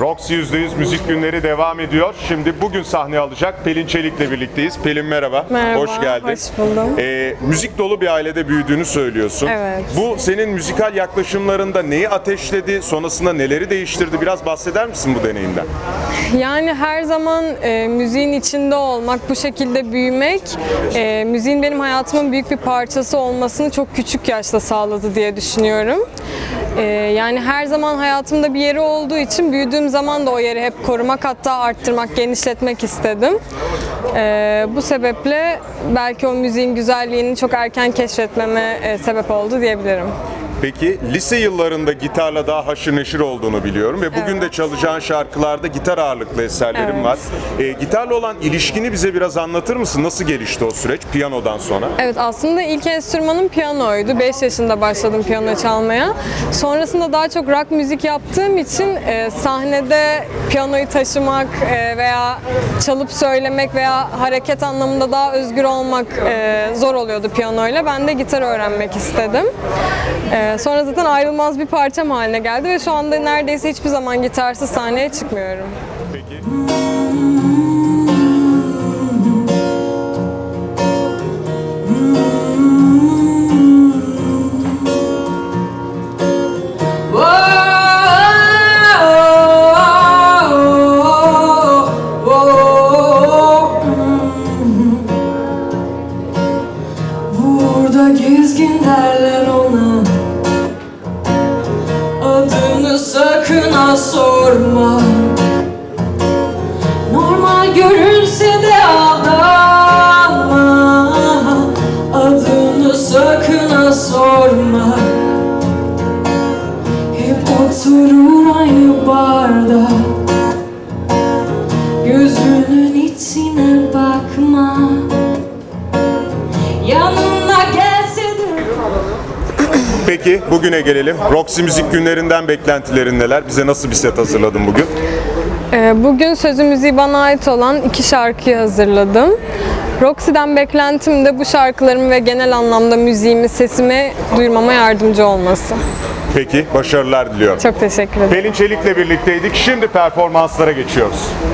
Roxy %100 müzik günleri devam ediyor. Şimdi bugün sahne alacak Pelin Çelik'le birlikteyiz. Pelin merhaba. Merhaba, Hoş geldin. hoş buldum. Ee, müzik dolu bir ailede büyüdüğünü söylüyorsun. Evet. Bu senin müzikal yaklaşımlarında neyi ateşledi, sonrasında neleri değiştirdi? Biraz bahseder misin bu deneyimden? Yani her zaman e, müziğin içinde olmak, bu şekilde büyümek, e, müziğin benim hayatımın büyük bir parçası olmasını çok küçük yaşta sağladı diye düşünüyorum. E, yani her zaman hayatımda bir yeri olduğu için büyüdüğüm zaman da o yeri hep korumak hatta arttırmak, genişletmek istedim. E, bu sebeple belki o müziğin güzelliğini çok erken keşfetmeme e, sebep oldu diyebilirim. Peki lise yıllarında gitarla daha haşır neşir olduğunu biliyorum ve bugün de çalacağın şarkılarda gitar ağırlıklı eserlerim Evet. var. Ee, gitarla olan ilişkini bize biraz anlatır mısın? Nasıl gelişti o süreç piyanodan sonra? Evet aslında ilk enstrümanım piyanoydu. 5 yaşında başladım piyano çalmaya. Sonrasında daha çok rock müzik yaptığım için e, sahnede piyanoyu taşımak e, veya çalıp söylemek veya hareket anlamında daha özgür olmak e, zor oluyordu piyanoyla. Ben de gitar öğrenmek istedim. E, sonra zaten ayrılmaz bir parçam haline geldi ve şu anda neredeyse hiçbir zaman gitarsız sahneye çıkmıyorum. Peki. Burada gezgin derler transforma. Peki bugüne gelelim. Roxy müzik günlerinden beklentilerin neler? Bize nasıl bir set hazırladın bugün? Ee, Bugün sözü müziği bana ait olan iki şarkıyı hazırladım. Roxy'den beklentim de bu şarkılarımı ve genel anlamda müziğimi, sesimi duyurmama yardımcı olması. Peki başarılar diliyorum. Çok teşekkür ederim. Pelin Çelik'le birlikteydik. Şimdi performanslara geçiyoruz.